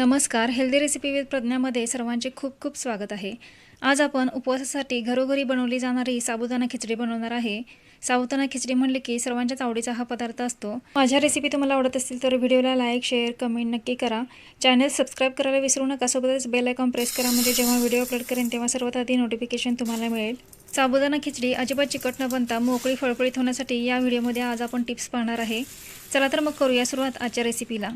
नमस्कार healthy recipe with प्रज्ञामध्ये सर्वांचे खूप खूप स्वागत आहे. आज आपण उपवासासाठी घरोघरी बनवली जाणारी साबुदाणा खिचडी बनवणार आहे. साबुदाणा खिचडी म्हणले की सर्वांच्याच आवडीचा हा पदार्थ असतो. माझ्या रेसिपी तुम्हाला आवडत असतील तर व्हिडिओला लाईक शेअर कमेंट नक्की करा. चॅनल सबस्क्राईब करायला विसरू नका सोबतच बेल आयकॉन प्रेस करा. म्हणजे जेव्हा व्हिडिओ अपलोड करेन तेव्हा सर्वात आधी नोटिफिकेशन तुम्हाला मिळेल. साबुदाणा खिचडी अजिबात चिकट न बनता मोकळी फळफळीत होण्यासाठी या व्हिडिओमध्ये आज आपण टिप्स पाहणार आहे. चला तर मग करूया सुरुवात आजच्या रेसिपीला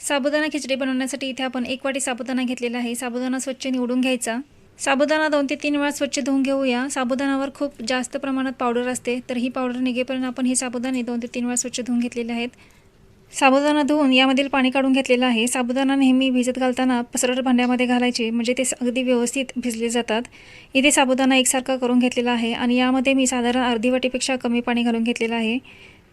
साबुदाणा खिचडी बनवण्यासाठी इथे आपण एक वाटी साबुदाणा घेतलेला आहे. साबुदाणा स्वच्छ निवडून घ्यायचा. साबुदाणा दोन ते तीन वेळा स्वच्छ धुवून घेऊया. साबुदाणावर खूप जास्त प्रमाणात पावडर असते तर ही पावडर निघेपर्यंत आपण हे साबुदाणे दोन ते तीन वेळा स्वच्छ धुवून घेतलेले आहेत. साबुदाणा धुवून यामधील पाणी काढून घेतलेलं आहे. साबुदाणा नेहमी भिजत घालताना पसरट भांड्यामध्ये घालायचे म्हणजे ते अगदी व्यवस्थित भिजले जातात. इथे साबुदाणा एकसारखा करून घेतलेला आहे आणि यामध्ये मी साधारण अर्धी वाटीपेक्षा कमी पाणी घालून घेतलेलं आहे.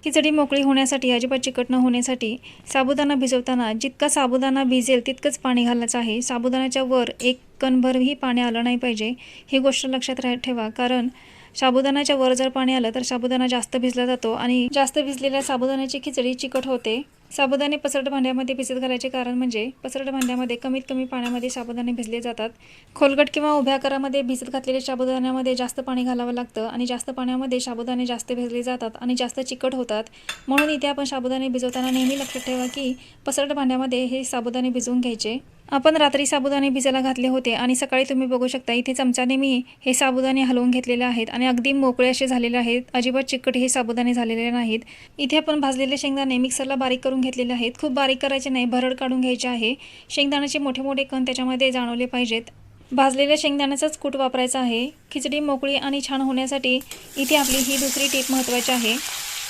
खिचडी मोकळी होण्यासाठी अजिबात चिकट न होण्यासाठी साबुदाणा भिजवताना जितका साबुदाणा भिजेल तितकंच पाणी घालायचं आहे. साबुदाण्याच्या वर एक कणभरही पाणी आलं नाही पाहिजे ही गोष्ट लक्षात राह ठेवा. कारण साबुदाण्याच्या वर जर पाणी आलं तर साबुदाणा जास्त भिजला जातो आणि जास्त भिजलेल्या साबुदाण्याची खिचडी चिकट होते. साबुदाणे पसरट भांड्यामध्ये भिजत घालायचे कारण म्हणजे पसरट भांड्यामध्ये कमीत कमी पाण्यामध्ये साबुदाणे भिजले जातात. खोलगट किंवा उभ्या आकारामध्ये भिजत घातलेल्या साबुदाण्यामध्ये जास्त पाणी घालावं लागतं आणि जास्त पाण्यामध्ये साबुदाणे जास्त भिजले जातात आणि जास्त चिकट होतात. म्हणून इथे आपण साबुदाणे भिजवताना नेहमी लक्षात ठेवा की पसरट भांड्यामध्ये हे साबुदाणे भिजवून घ्यायचे. आपण रात्री साबुदाणे भिजायला घातले होते आणि सकाळी तुम्ही बघू शकता इथे चमच्याने मी हे साबुदाणे हलवून घेतलेले आहेत आणि अगदी मोकळे असे झालेले आहेत. अजिबात चिकट हे साबुदाणे झालेले नाहीत. इथे आपण भाजलेले शेंगदाणे मिक्सरला बारीक करून घेतलेले आहेत. खूप बारीक करायचे नाही भरड काढून घ्यायचे आहे. शेंगदाण्याचे मोठे मोठे कण त्याच्यामध्ये जाणवले पाहिजेत. भाजलेल्या शेंगदाण्याचाच कूट वापरायचा आहे. खिचडी मोकळी आणि छान होण्यासाठी इथे आपली ही दुसरी टीप महत्त्वाची आहे.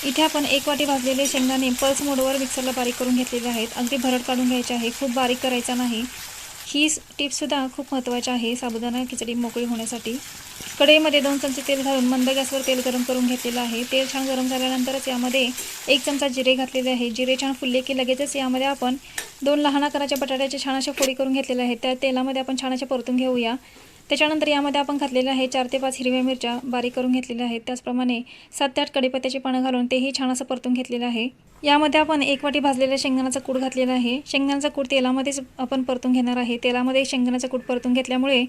इथे आपण एक वाटी भाजलेले शेंगदाणे पल्स मोडवर मिक्सरला बारीक करून घेतलेले आहेत. अगदी भरड काढून घ्यायचे आहे. खूप बारीक करायचा नाही. ही टिपसुद्धा खूप महत्त्वाची आहे. साबुदाणा खिचडी मोकळी होण्यासाठी. कढईमध्ये दोन चमचे तेल घालून मंद गॅसवर तेल गरम करून घेतलेलं आहे. तेल छान गरम झाल्यानंतरच यामध्ये एक चमचा जिरे घातलेले आहे. जिरे छान फुलले की लगेचच यामध्ये आपण दोन लहान आकाराच्या बटाट्याचे छान अशा फोडी करून घेतलेल्या आहेत. त्या तेलामध्ये आपण छान अशा परतून घेऊया. त्याच्यानंतर यामध्ये आपण घातलेलं आहे चार ते पाच हिरव्या मिरच्या बारीक करून घेतलेल्या आहेत. त्याचप्रमाणे सात ते आठ कढीपत्त्याची पानं घालून तेही छान असं परतून घेतलेलं आहे. यामध्ये आपण एक वाटी भाजलेल्या शेंगदाण्याचा कूट घातलेला आहे. शेंगदाण्याचा कूट तेलामध्येच आपण परतून घेणार आहे. तेलामध्ये शेंगदाण्याचा कूट परतून घेतल्यामुळे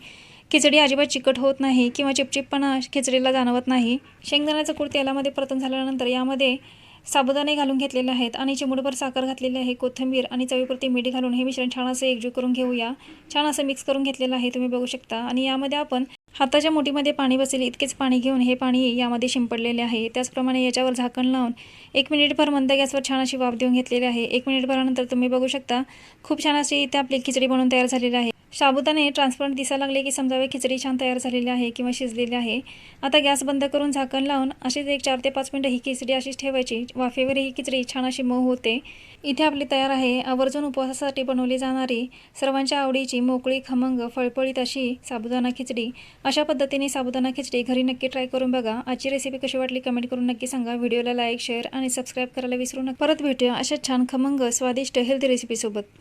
खिचडी अजिबात चिकट होत नाही किंवा चिपचिपपणा खिचडीला जाणवत नाही. शेंगदाण्याचं कूट तेलामध्ये परतून झाल्यानंतर यामध्ये साबुदाणे घालून घेतलेले आहेत. आणि चिमुडभर साखर घातलेली आहे. कोथिंबीर आणि चवीपुरती मीठ घालून हे मिश्रण छान असं एकजीव करून घेऊया. छान असं मिक्स करून घेतलेलं आहे. तुम्ही बघू शकता. आणि यामध्ये आपण हाताच्या मोठीमध्ये पाणी बसेल इतकेच पाणी घेऊन हे पाणी यामध्ये शिंपडलेले आहे. त्याचप्रमाणे याच्यावर झाकण लावून एक मिनिटभर मंद गॅसवर छान अशी वाफ देऊन घेतलेली आहे. एक मिनिटभरानंतर तुम्ही बघू शकता खूप छान अशी इथे आपली खिचडी बनवून तयार झालेली आहे. साबुदाणे ट्रान्सपरंट दिसायला लागले की समजावे खिचडी छान तयार झालेली आहे किंवा शिजलेली आहे. आता गॅस बंद करून झाकण लावून अशीच एक चार ते पाच मिनटं ही खिचडी अशीच ठेवायची. वाफेवर ही खिचडी छान अशी मऊ होते. इथे आपली तयार आहे. आवर्जून उपवासासाठी बनवली जाणारी सर्वांच्या आवडीची मोकळी खमंग फळफळीत अशी साबुदाणा खिचडी. अशा पद्धतीने साबुदाणा खिचडी घरी नक्की ट्राय करून बघा. आजची रेसिपी कशी वाटली कमेंट करून नक्की सांगा. व्हिडिओला लाईक शेअर आणि सबस्क्राईब करायला विसरू नका. परत भेटूया अशा छान खमंग स्वादिष्ट हेल्दी रेसिपीसोबत